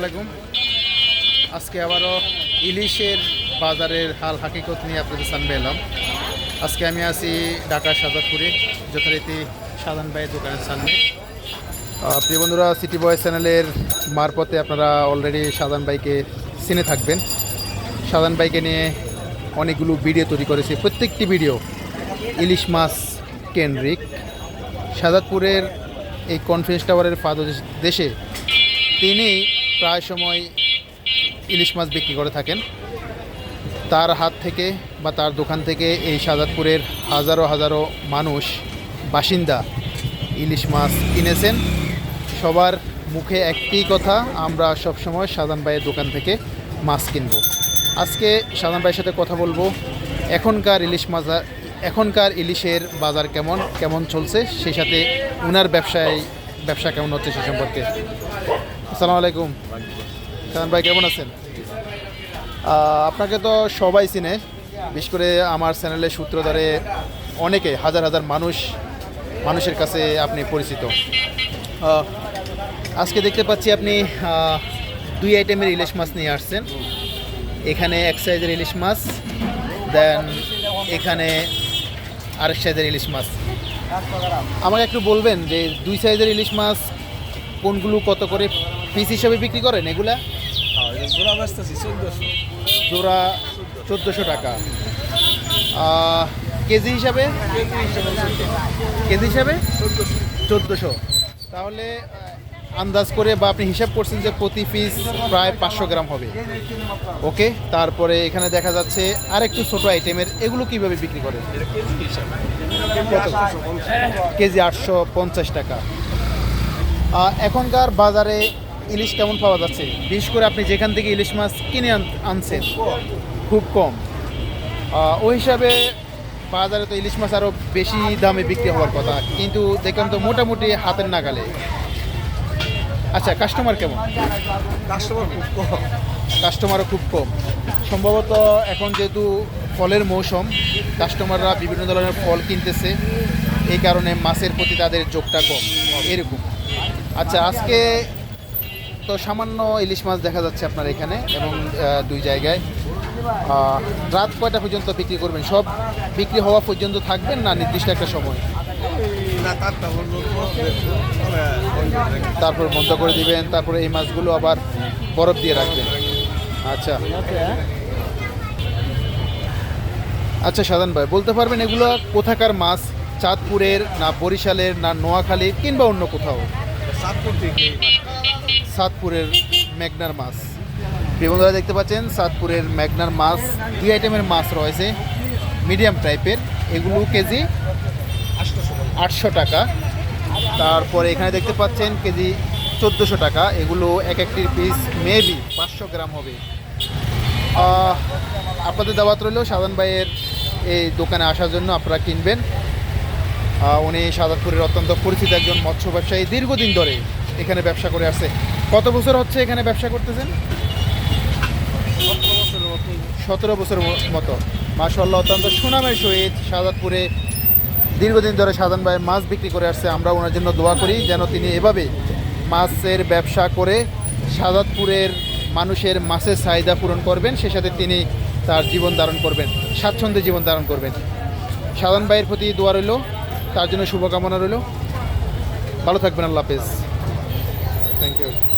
আলাইকুম আজকে আবারও ইলিশের বাজারের হাল হাকিকত নিয়ে আপনাদের সামনে এলাম। আজকে আমি আছি ঢাকা সাজাদপুরে যথারীতি সাধারণ ভাইয়ের দোকানের সামনে। প্রিয় বন্ধুরা সিটি বয় চ্যানেলের মারফতে আপনারা অলরেডি সাধারণ বাইকে চিনে থাকবেন। সাধারণ বাইকে নিয়ে অনেকগুলো ভিডিও তৈরি করেছে। প্রত্যেকটি ভিডিও ইলিশ মাছ কেন্দ্রিক। সাজাদপুরের এই কনফারেন্স টাওয়ারের দেশে তিনি প্রায় সময় ইলিশ মাছ বিক্রি করে থাকেন। তার হাত থেকে বা তার দোকান থেকে এই সাজাদপুরের হাজারো হাজারো মানুষ, বাসিন্দা ইলিশ মাছ কিনেছেন। সবার মুখে একটি কথা, আমরা সবসময় সাজান ভাইয়ের দোকান থেকে মাছ কিনব। আজকে সাজান ভাইয়ের সাথে কথা বলব। এখনকার ইলিশ মাছ এখনকার ইলিশের বাজার কেমন কেমন চলছে, সেই সাথে উনার ব্যবসায়, ব্যবসা কেমন হচ্ছে সে সম্পর্কে। আসসালামু আলাইকুম। সাজান ভাই, কেমন আছেন? আপনাকে তো সবাই চিনে, বিশেষ করে আমার চ্যানেলের সূত্র ধরে অনেকে, হাজার হাজার মানুষ, মানুষের কাছে আপনি পরিচিত। আজকে দেখতে পাচ্ছি আপনি দুই আইটেমের ইলিশ মাছ নিয়ে আসছেন। এখানে এক সাইজের ইলিশ মাছ দেন এখানে আরেক সাইজের ইলিশ মাছ। আমাকে একটু বলবেন যে দুই সাইজের ইলিশ মাছ কোনগুলো কত করে পিস হিসাবে বিক্রি করেন এগুলা? জোড়া চোদ্দশো। জোড়া চোদ্দোশো টাকা। কেজি হিসাবে? কেজি হিসাবে চোদ্দোশো। তাহলে আন্দাজ করে বা আপনি হিসাব করছেন যে প্রতি পিস প্রায় পাঁচশো গ্রাম হবে। ওকে? তারপরে এখানে দেখা যাচ্ছে আরেকটু ছোটো আইটেমের এগুলো কীভাবে বিক্রি করেন? কেজি আটশো পঞ্চাশ টাকা। এখনকার বাজারে ইলিশ কেমন পাওয়া যাচ্ছে? বিশেষ করে আপনি যেখান থেকে ইলিশ মাছ কিনে আনছেন, খুব কম। ওই হিসাবে বাজারে তো ইলিশ মাছ আরও বেশি দামে বিক্রি হওয়ার কথা। কিন্তু দেখলাম তো মোটামুটি হাতের নাগালে। আচ্ছা কাস্টমার কেমন? কাস্টমার খুব কম। কাস্টমারও খুব কম। সম্ভবত এখন যেহেতু ফলের মৌসুম কাস্টমাররা বিভিন্ন ধরনের ফল কিনতেছে এই কারণে মাছের প্রতি তাদের যোগটা কম। এরকম। আচ্ছা আজকে তো সামান্য ইলিশ মাছ দেখা যাচ্ছে আপনার এখানে এবং দুই জায়গায়। রাত কয়টা পর্যন্ত বিক্রি করবেন? সব বিক্রি হওয়া পর্যন্ত থাকবেন না নির্দিষ্ট একটা সময়? তারপর বন্ধ করে দিবেন তারপরে এই মাছগুলো আবার বরফ দিয়ে রাখবেন। আচ্ছা। আচ্ছা সাধারণ ভাই বলতে পারবেন এগুলো কোথাকার মাছ? চাঁদপুরের না বরিশালের না নোয়াখালীর কিংবা অন্য কোথাও? সাতপুরের মেঘনার মাছ। বন্ধুরা দেখতে পাচ্ছেন সাতপুরের মেঘনার মাছ দুই আইটেমের মাছ রয়েছে মিডিয়াম টাইপের এগুলো কেজি আটশো টাকা। তারপরে এখানে দেখতে পাচ্ছেন কেজি চোদ্দোশো টাকা। এগুলো এক একটির পিস মেবি পাঁচশো গ্রাম হবে। আপনাদের দাওয়াত রইল সাধারণ ভাইয়ের এই দোকানে আসার জন্য আপনারা কিনবেন। উনি সাদাতপুরের অত্যন্ত পরিচিত একজন মৎস্য ব্যবসায়ী দীর্ঘদিন ধরে এখানে ব্যবসা করে আসছে। কত বছর হচ্ছে এখানে ব্যবসা করতেছেন? সতেরো বছরের মতো। মাসাল্লাহ অত্যন্ত সুনামের সহিত সাদাতপুরে দীর্ঘদিন ধরে সাধারণ ভাই মাছ বিক্রি করে আসছে, আমরা ওনার জন্য দোয়া করি যেন তিনি এভাবে মাছের ব্যবসা করে সাদাতপুরের মানুষের মাছের চাহিদা পূরণ করবেন সে সাথে তিনি তার জীবন ধারণ করবেন, স্বাচ্ছন্দ্যে জীবন ধারণ করবেন। সাধারণ ভাইয়ের প্রতি দোয়া রইল, তার জন্য শুভকামনা রইল। ভালো থাকবেন, আল্লাহ হাফেজ। Thank you